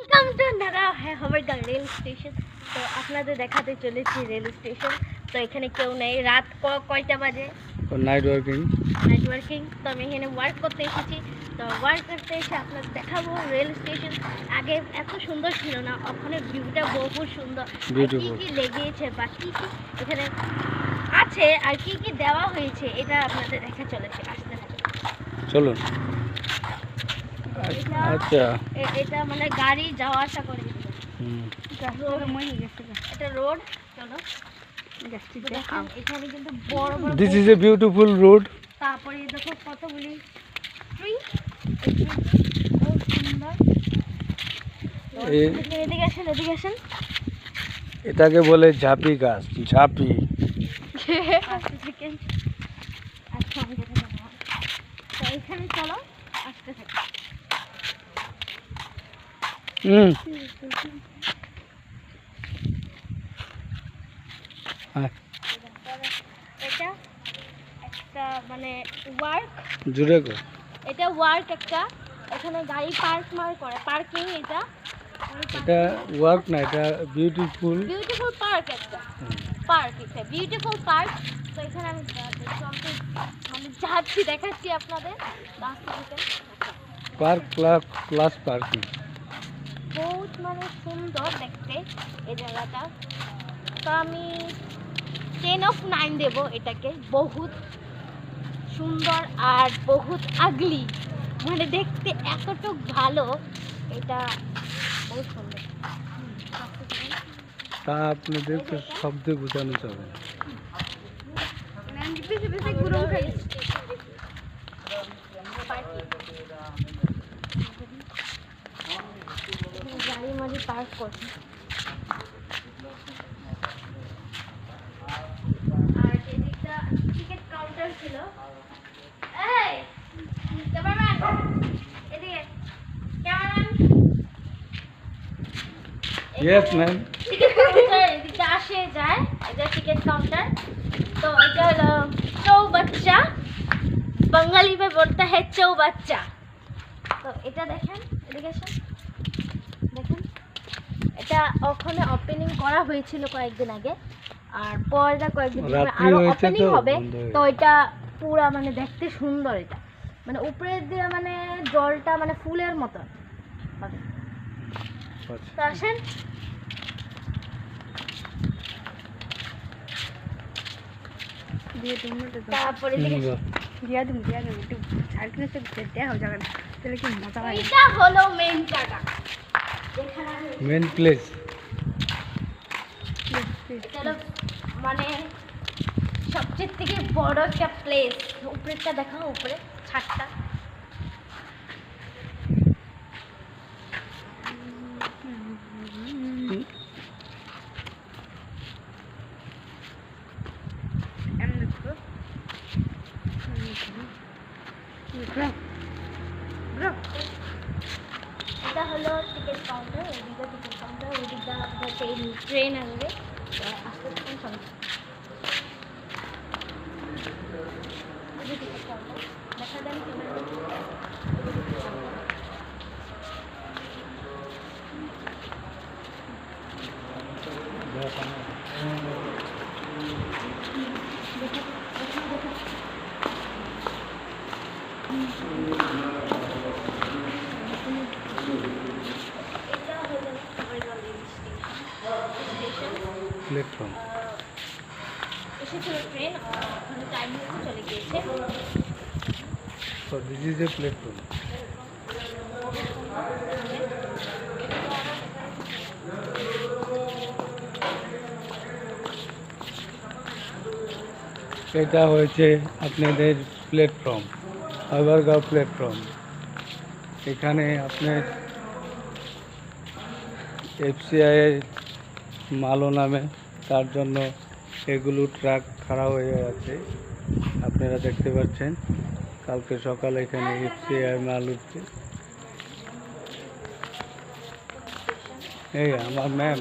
Welcome to নারা হ্যাঁ হবরগাঁ rail station তো আপনাদের দেখাতে চলেছি রেল স্টেশন তো এখানে কেউ নেই। রাত ক- কয়টা বাজে? নাইট ওয়ার্কিং নাইট ওয়ার্কিং তো আমি এখানে ওয়ার্ক করতে এসেছি। তো ওয়ার্ক করতে এসে আপনাদের দেখাবো রেল স্টেশন আগে এত সুন্দর ছিল না। ওখানে ভিউটা বহু সুন্দর। কি. কি লেগেছে বা কি কি এখানে আছে আর কি কি দেওয়া হয়েছে এটা আপনাদের দেখা চলেছে। আসতে চলুন। আচ্ছা। এটা মানে গাড়ি যাওয়া আসা করে এটা রোড চলো। দেখেন, এখানে কিন্তু বড় বড় this is a beautiful road তারপরে এই দেখো কতগুলি ট্রি বহুত সুন্দর এদিকে আসেন এদিকে আসেন। এটাকে বলে ঝাপি গাছ ঝাপি। আচ্ছা তো এখানে চলো আসতে থাকি হুম। মানে ওয়ার্ক জুড়ে এটা ওয়ার্ক একটা। এখানে গাড়ি পার্ক মার করে। পার্কিং এটা। এটা ওয়ার্ক না এটা বিউটিফুল বিউটিফুল পার্ক একটা। পার্ক এটা। বিউটিফুল পার্ক তো এখানে আমি মানে যাচ্ছি দেখাচ্ছি আপনাদের। রাস্তা থেকে পার্ক প্লাস প্লাস পার্কিং বহুত মানে সুন্দর দেখতে এই জায়গাটা। তো আমি টেন অফ নাইন দেব এটাকে। বহুত সুন্দর আর বহুত আগলি মানে দেখতে এতটুক ভালো এটা বহুত সুন্দর। তা আপনাদেরকে শব্দে বোঝানো যাবে না। বেশি বেশি গরম খাই গাড়ি পার্ক করছে আর এদিকটা কাউন্টার ছিল। কাউন্টার এদিকে আসে যায়। এটা টিকিট কাউন্টার। তো এটা চৌ বাচ্চা। বাঙালি মে বলতে হ্যাঁ চৌ বাচ্চা। তো এটা দেখেন এটা ওখানে ওপেনিং করা হয়েছিল কয়েকদিন আগে আর পরে কয়েকদিন পরে আরও ওপেনিং হবে। তো এটা পুরা মানে দেখতে সুন্দর এটা। মানে উপরের দিয়ে মানে জলটা মানে ফুলের মতন হবে। আচ্ছা। তো আসেন। তারপরে হুম, এদিকে বাহ। এইটা হলো মেন জায়গা যেখানে আমি মেন প্লেস এটা হলো মানে সবচেয়ে থেকে বড় একটা প্লেস উপরেরটা দেখাও উপরে ছাদটা এটা হলো টিকিট কাউন্টার ওইদিকে টিকিট কাউন্টার ওইদিকটা আপনার ট্রেন ট্রেন আসবে তো আসতে থাকুন সঙ্গে টিকিট কাউন্টার দেখা দেন ক্যামেরা এটা হলো বরিশাল রেল স্টেশন প্ল্যাটফর্ম এসেছিল ট্রেন ওখানে টাইম হয়েছে চলে গিয়েছে। So this is a platform. এটা হয়েছে আপনাদের প্ল্যাটফর্ম আগারগাঁও প্ল্যাটফর্ম এখানে আপনার এফসিআই মালও নামে। তার জন্য এগুলো ট্রাক খাড়া হয়ে আছে। আপনারা দেখতে পাচ্ছেন, কালকে সকালে এখানে এফসিআই মাল উঠছে। এই আমার ম্যাম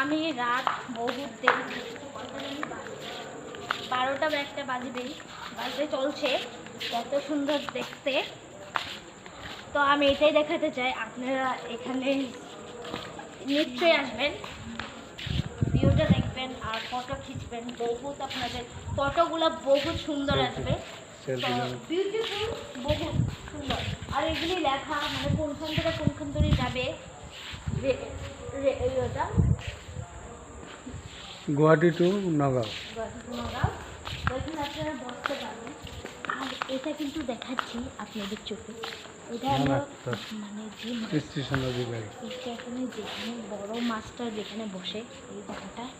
আমি রাত বহুত দেরি। বারোটা বা একটা বাজবেই বাজতে চলছে এত সুন্দর দেখতে। তো আমি এটাই দেখাতে চাই, আপনারা এখানে নিশ্চয়ই আসবেন। ভিউটা দেখবেন আর ফটো খিচবেন বহুত আপনাদের ফটোগুলো বহুত সুন্দর আসবে। বিউটিফুল বহুত সুন্দর। আর এগুলি লেখা মানে কোনখান থেকে কোনখান ধরে যাবে রে- রে- ইয়েটা গুয়াহাটি টু নগাঁও। নগাঁও। ওইখানে আপনারা বসতে পারবেন। আর এটা কিন্তু দেখাচ্ছি আপনাদের চোখে। এটা হলো মানে যে যেখানে বড় মাছটা যেখানে বসে এই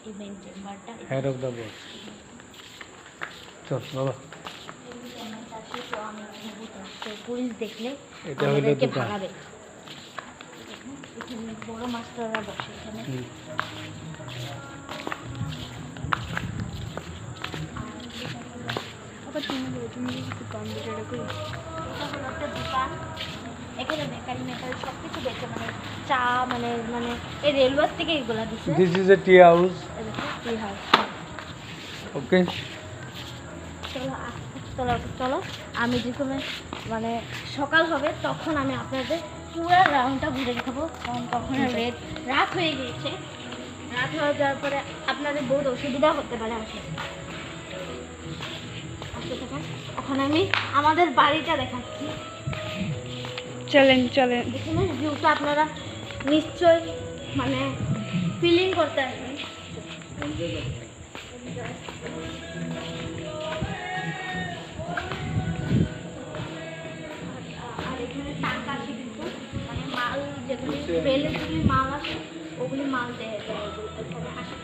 এই মেন চেম্বারটা হেড অফ দ্য বস চল বাবা। পুলিশ দেখলে এটা হলো ভাগাবে। বড় মাস্টাররা বসে এখানে। তুমি তুমি কিছু এটা একটা দোকান এখানে বেকারি মেকারি সব কিছু বেচে মানে চা মানে মানে এই রেলওয়ে থেকে এগুলো this is a tea house tea house। Okay চলো চলো চলো আমি যেখানে মানে সকাল হবে তখন আমি আপনাদের পুরো রাউন্ডটা ঘুরে দেখাবো কারণ তখন রেট রাত হয়ে গিয়েছে রাত হয়ে যাওয়ার পরে আপনাদের বহুত অসুবিধা হতে পারে আসলে থাকুন। এখন আমি আমাদের বাড়িটা দেখাচ্ছি। চলেন চলেন। এখানে ভিউটা আপনারা নিশ্চয় মানে ফিলিং করতে আসবেন। আর এখানে টাকা কিন্তু মানে মাল যেগুলি যেগুলি মাল আছে ওগুলি মাল দেয় দেয়। এখানে আসে।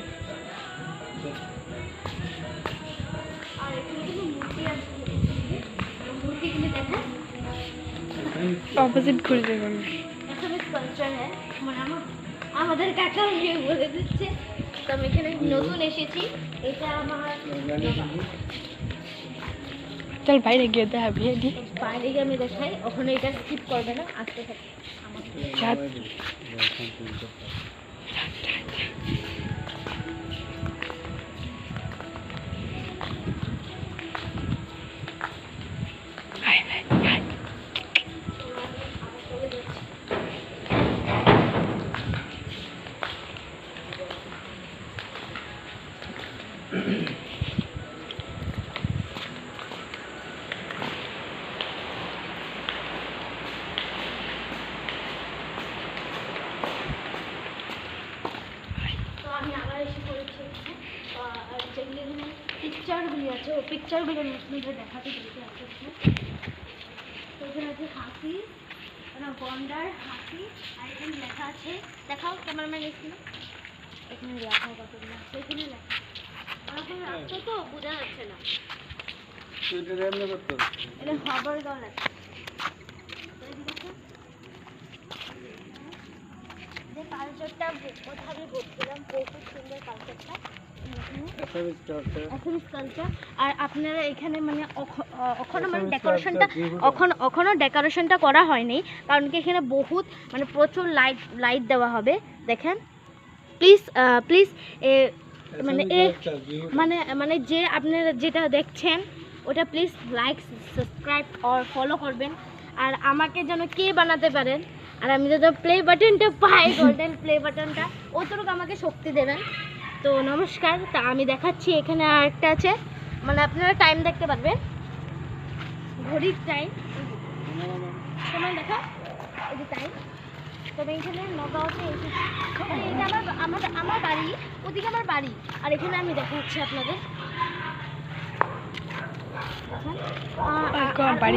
আর এখানে কিন্তু অপোজিট ঘুরে যাবেন এখানে কালচার হ্যাঁ মানে আমার আমাদের কাকা বলে দিচ্ছে। তো আমি এখানে নতুন এসেছি। এটা আমার চল বাইরে গিয়ে দেখা বিয়ে দি। বাইরে গিয়ে আমি দেখাই। ওখানে এটা স্কিপ করবে না আস্তে থাকে। আছে, ও আমি আপনাদের দেখাতে চলতে আসছে আছে হাসি গন্ডার, হাসি, আর এখানে লেখা আছে, দেখাও ক্যামেরাম্যান এখানে এখানে লেখা আছে, এখানে লেখা। তো বোঝা যাচ্ছে না। আছে। যে কালচারটা কোথায় ঘুরছিলাম বহুত সুন্দর কালচারটা আর আপনারা এখানে মানে মানে ডেকোরেশনটা ডেকোরেশনটা করা হয়নি কারণ কি এখানে বহুত মানে প্রচুর লাইট লাইট দেওয়া হবে দেখেন। প্লিজ প্লিজ মানে এ মানে মানে যে আপনারা যেটা দেখছেন ওটা প্লিজ লাইক সাবস্ক্রাইব আর ফলো করবেন। আর আমাকে যেন কে বানাতে পারেন আর আমি যেন প্লে বাটনটা পাই গোল্ডেন প্লে বাটনটা অতটুকু আমাকে শক্তি দেবেন। তো নমস্কার, তা আমি দেখাচ্ছি এখানে আর একটা আছে। মানে আপনারা টাইম দেখতে পারবেন। ঘড়ির টাইম সময় দেখা এই যে টাইম তবে এখানে নগাঁওতে এসেছি। এটা আমার আমার আমার বাড়ি, ওদিকে আমার বাড়ি। আর এখানে আমি দেখাচ্ছি আপনাদের।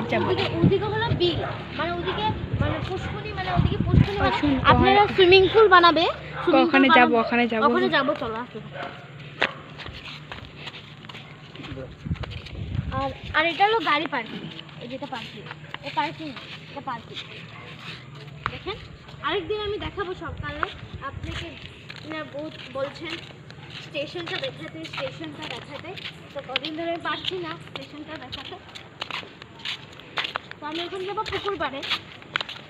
যাব? ওদিকে- হলো বিল। মানে ওদিকে মানে পুষ্করি মানে ওদিকে মানে আপনারা সুইমিং পুল বানাবে? ওখানে যাব ওখানে যাব। ওখানে যাব চলো আসো। আর আর এটা হলো গাড়ি পার্কিং। এই যেটা পার্কিং ও পার্কিং এটা পার্কিং। দেখেন আরেকদিন আমি দেখাবো সকালে। আপনি কি না বহুত বলছেন স্টেশনটা দেখাতে স্টেশনটা দেখাতে তো কদিন ধরে আমি পারছি না স্টেশনটা দেখাতে তো আমি এখন যাবো পুকুর পাড়ে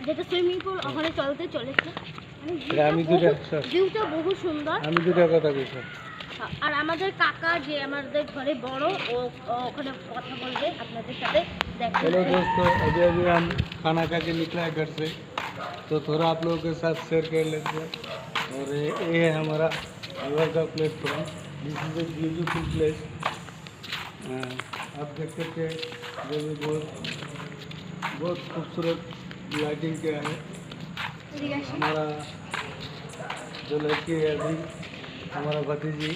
যেটা সুইমিং পুল ওখানে চলতে চলেছে মানে এটা আমি দুইটা সর। ভিউটা বহু সুন্দর আমি দুটা কথা কইছি আর আমাদের কাকা যে আমাদের ঘরে বড় ও ও ওখানে কথা বলবে আপনাদের সাথে দেখা हेलो दोस्तों अभी अभी हम खाना खा के निकला है घर से तो थोड़ा आप लोगों के साथ शेयर कर लेते हैं और ये ये है हमारा रिवर का platform this is a beautiful place आप देख सकते हैं जो भी बहुत बहुत खूबसूरत लाइटिंग किया है এদিকে আসেন। हमारा जो लड़की है अभी हमारा भतीजी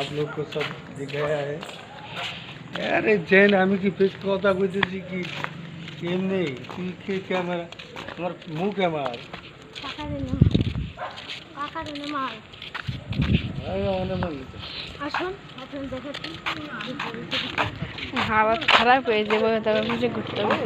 आप लोग को सब दिखाया है আরে জেন আমি কি ফিক্স কথা কইতেছি কি এমনি তুই কে ক্যামেরা আমার মুখ আমার কাকা দিনে কাকা দিনে হাওয়া খারাপ হয়ে যাবে তারপর ঘুরতে হবে।